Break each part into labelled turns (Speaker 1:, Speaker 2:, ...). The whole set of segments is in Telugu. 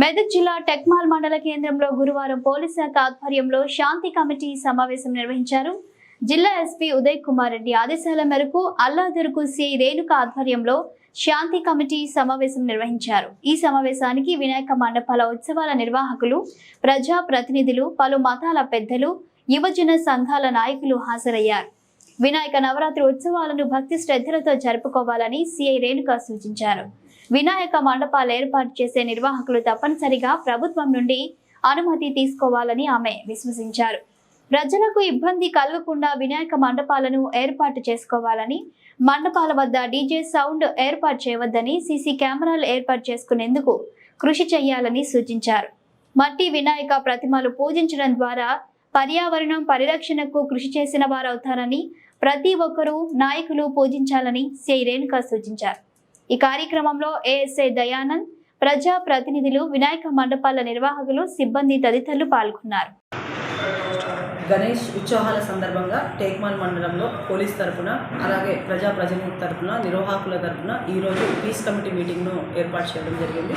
Speaker 1: మెదక్ జిల్లా టెక్మాల్ మండల కేంద్రంలో గురువారం పోలీస్ శాఖ ఆధ్వర్యంలో శాంతి కమిటీ సమావేశం నిర్వహించారు. జిల్లా ఎస్పీ ఉదయ్ కుమార్ రెడ్డి ఆదేశాల మేరకు అల్లాదుర్కు సిఐ రేణుక ఆధ్వర్యంలో శాంతి కమిటీ సమావేశం నిర్వహించారు. ఈ సమావేశానికి వినాయక మండపాల ఉత్సవాల నిర్వాహకులు ప్రజా ప్రతినిధులు పలు మతాల పెద్దలు యువజన సంఘాల నాయకులు హాజరయ్యారు. వినాయక నవరాత్రి ఉత్సవాలను భక్తి శ్రద్ధలతో జరుపుకోవాలని సిఐ రేణుక సూచించారు. వినాయక మండపాలు ఏర్పాటు చేసే నిర్వాహకులు తప్పనిసరిగా ప్రభుత్వం నుండి అనుమతి తీసుకోవాలని ఆమె విశ్వసించారు. ప్రజలకు ఇబ్బంది కలగకుండా వినాయక మండపాలను ఏర్పాటు చేసుకోవాలని మండపాల వద్ద డీజే సౌండ్ ఏర్పాటు చేయవద్దని సీసీ కెమెరాలు ఏర్పాటు చేసుకునేందుకు కృషి చేయాలని సూచించారు. మట్టి వినాయక ప్రతిమలు పూజించడం ద్వారా పర్యావరణం పరిరక్షణకు కృషి చేసిన వారవుతారని ప్రతి ఒక్కరూ నాయకులు పూజించాలని శ్రీ రేణుక సూచించారు. ఈ కార్యక్రమంలో ఏఎస్ఐ దయానంద్ ప్రజా ప్రతినిధులు వినాయక మండపాల నిర్వాహకులు సిబ్బంది తదితరులు పాల్గొన్నారు.
Speaker 2: గణేష్ ఉత్సవాల సందర్భంగా టేక్మాల్ మండలంలో పోలీస్ తరఫున అలాగే ప్రజా ప్రజాప్రతినిధి తరఫున నిర్వాహకుల తరఫున ఈరోజు పీస్ కమిటీ మీటింగ్ను ఏర్పాటు చేయడం జరిగింది.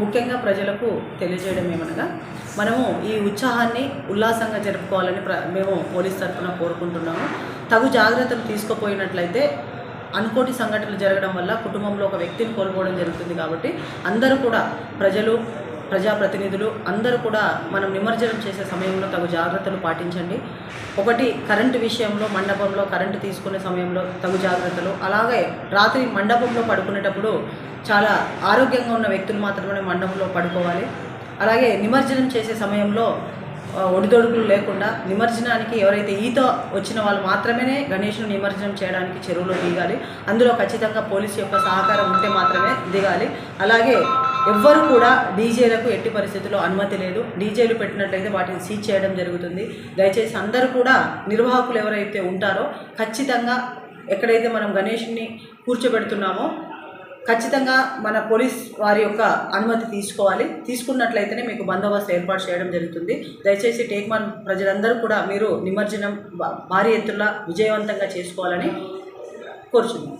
Speaker 2: ముఖ్యంగా ప్రజలకు తెలియజేయడం ఏమనగా మనము ఈ ఉత్సాహాన్ని ఉల్లాసంగా జరుపుకోవాలని ప్ర మేము పోలీస్ తరఫున కోరుకుంటున్నాము. తగు జాగ్రత్తలు తీసుకుపోయినట్లయితే అనుకోటి సంఘటనలు జరగడం వల్ల కుటుంబంలో ఒక వ్యక్తిని కోల్పోవడం జరుగుతుంది కాబట్టి అందరూ కూడా ప్రజలు ప్రజాప్రతినిధులు అందరూ కూడా మనం నిమజ్జనం చేసే సమయంలో తగు జాగ్రత్తలు పాటించండి. ఒకటి కరెంటు విషయంలో మండపంలో కరెంటు తీసుకునే సమయంలో తగు జాగ్రత్తలు. అలాగే రాత్రి మండపంలో పడుకునేటప్పుడు చాలా ఆరోగ్యంగా ఉన్న వ్యక్తులు మాత్రమే మండపంలో పడుకోవాలి. అలాగే నిమజ్జనం చేసే సమయంలో ఒడిదొడుకులు లేకుండా నిమజ్జనానికి ఎవరైతే ఈత వచ్చిన వాళ్ళు మాత్రమే గణేష్ను నిమజ్జనం చేయడానికి చెరువులో దిగాలి. అందులో ఖచ్చితంగా పోలీసు యొక్క సహకారం ఉంటే మాత్రమే దిగాలి. అలాగే ఎవ్వరు కూడా డీజేలకు ఎట్టి పరిస్థితుల్లో అనుమతి లేదు. డీజేలు పెట్టినట్లయితే వాటిని సీజ్ చేయడం జరుగుతుంది. దయచేసి అందరూ కూడా నిర్వాహకులు ఎవరైతే ఉంటారో ఖచ్చితంగా ఎక్కడైతే మనం గణేష్ని కూర్చోబెడుతున్నామో ఖచ్చితంగా మన పోలీస్ వారి యొక్క అనుమతి తీసుకోవాలి. తీసుకున్నట్లయితేనే మీకు బందోబస్తు ఏర్పాటు చేయడం జరుగుతుంది. దయచేసి టేక్మాన్ ప్రజలందరూ కూడా మీరు నిమజ్జనం భారీ ఎత్తున విజయవంతంగా చేసుకోవాలని కోరుచున్నాం.